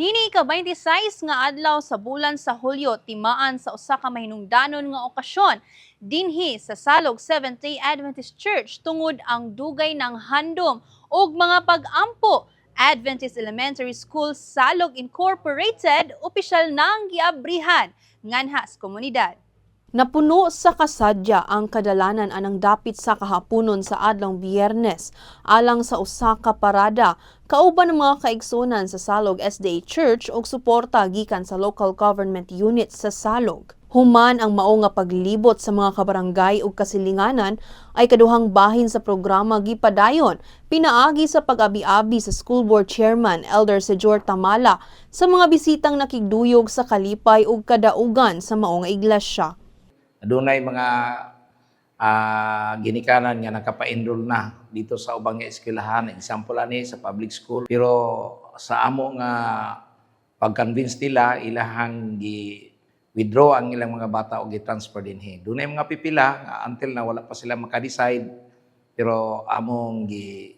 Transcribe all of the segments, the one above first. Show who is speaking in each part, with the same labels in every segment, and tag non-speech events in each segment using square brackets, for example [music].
Speaker 1: Nini ka 26 nga adlaw sa bulan sa Hulyo timaan sa usa ka mahinungdanon nga okasyon dinhi sa Salog Seventh-day Adventist Church tungod ang dugay ng handom ug mga pag-ampo Adventist Elementary School Salog Incorporated opisyal nang giabrihan nganha sa komunidad. Napuno sa kasadya ang kadalanan anang dapit sa kahaponon sa adlong biyernes alang sa usa ka parada kauban ng mga kaigsunan sa Salog SDA Church ug suporta gikan sa local government units sa Salog. Human ang mao nga paglibot sa mga kabarangay ug kasilinganan ay kaduhang bahin sa programa gipadayon pinaagi sa pag-abi-abi sa school board chairman Elder Sejor Tamala sa mga bisitang nakigduyog sa kalipay ug kadaugan sa mao nga iglesia.
Speaker 2: Adunay mga ah, ginikanan nga nakapa-enroll na dito sa ubang nga eskwelahan. Example ani sa public school. Pero sa amo nga pag-convince nila ilahang gi withdraw ang ilang mga bata o gi-transfer dinhi. Dunay mga pipila until na wala pa sila maka-decide pero among gi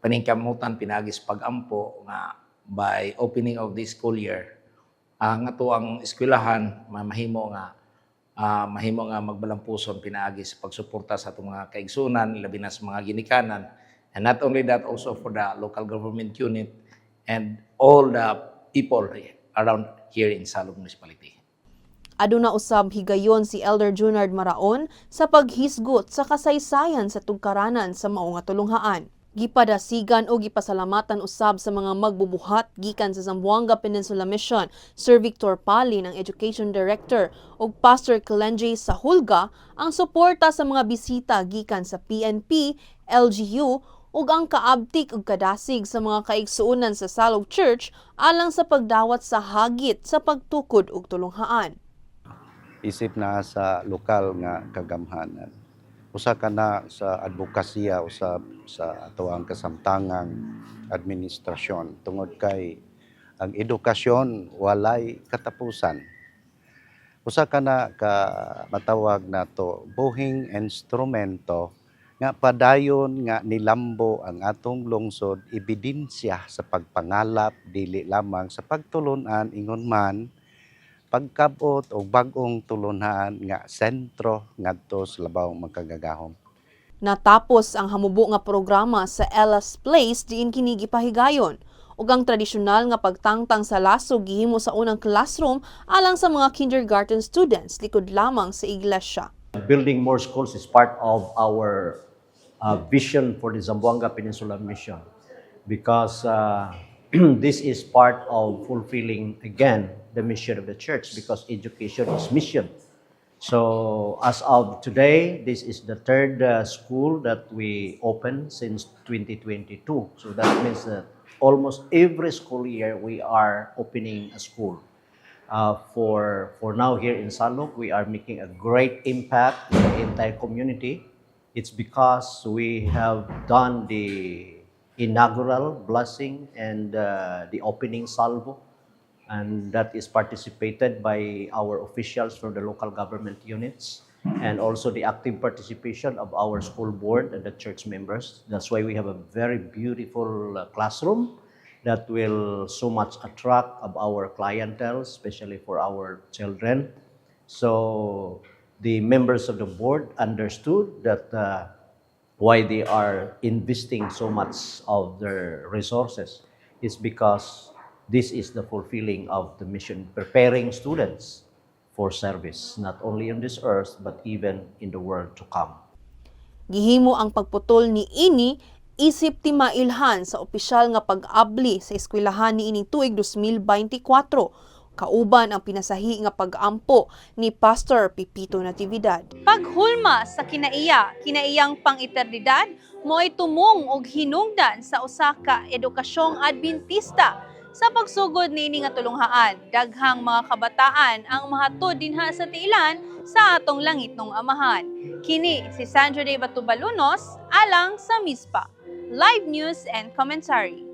Speaker 2: paningkamutan pinagis pag-ampo nga by opening of this school year ang ato ang eskwelahan mamahimo nga ah, mahimo nga magbalampuson pinaagi sa pagsuporta sa atong mga kaigsunan labi na sa mga ginikanan and not only that also for the local government unit and all the people around here in Salog Municipality.
Speaker 1: Aduna usab higayon si Elder Junard Maraon sa paghisgot sa kasaysayan sa tugkaranan sa mao nga tulunghaan. Gipadasigan o gipasalamatan usab sa mga magbubuhat gikan sa Zamboanga Peninsula Mission, Sir Victor Pali ng Education Director ug Pastor Kalenji sa Hulga ang suporta sa mga bisita gikan sa PNP, LGU ug ang kaabtik ug kadasig sa mga kaigsuonan sa Salog Church alang sa pagdawat sa hagit sa pagtukod ug tulunghaan.
Speaker 3: isip na sa lokal nga kagamhanan. Usa ka na sa advokasya usab sa ato ang kasamtangang administrasyon tungod kay ang edukasyon walay katapusan. Usa ka na ka matawag nato buhing instrumento nga padayon nga nilambo ang atong lungsod ebidensya sa pagpangalap dili lamang sa pagtulunan ingon man pagkabot o bagong tulunan nga sentro ngadto sa labaw magkagagahom.
Speaker 1: Natapos ang hamubo nga programa sa Ella's Place diin kini gipahigayon ug ang tradisyonal nga pagtangtang sa laso gihimo sa unang classroom alang sa mga kindergarten students likod lamang sa iglesia.
Speaker 4: Building more schools is part of our uh, vision for the Zamboanga Peninsula Mission because uh, [clears throat] this is part of fulfilling again the mission of the church because education is mission. So as of today, this is the third uh, school that we opened since 2022. So that means that almost every school year we are opening a school. Uh, for for now here in Salok, we are making a great impact in the entire community. It's because we have done the inaugural blessing and uh, the opening salvo, and that is participated by our officials from the local government units and also the active participation of our school board and the church members. That's why we have a very beautiful uh, classroom that will so much attract of our clientele, especially for our children. So the members of the board understood that uh, why they are investing so much of their resources is because this is the fulfilling of the mission, preparing students for service, not only on this earth, but even in the world to come.
Speaker 1: Gihimo ang pagputol ni ini isip ti mailhan sa opisyal nga pag-abli sa eskwelahan ni ining tuig 2024 kauban ang pinasahi nga pag-ampo ni Pastor Pipito Natividad. Paghulma sa kinaiya, kinaiyang pang-eternidad, mo'y tumong og hinungdan sa usa ka edukasyong adventista sa pagsugod niini nga tulunghaan. Daghang mga kabataan ang mahatod dinha sa tiilan sa atong langit ng amahan. Kini si Sandra De Batubalunos alang sa MISPA. Live News and Commentary.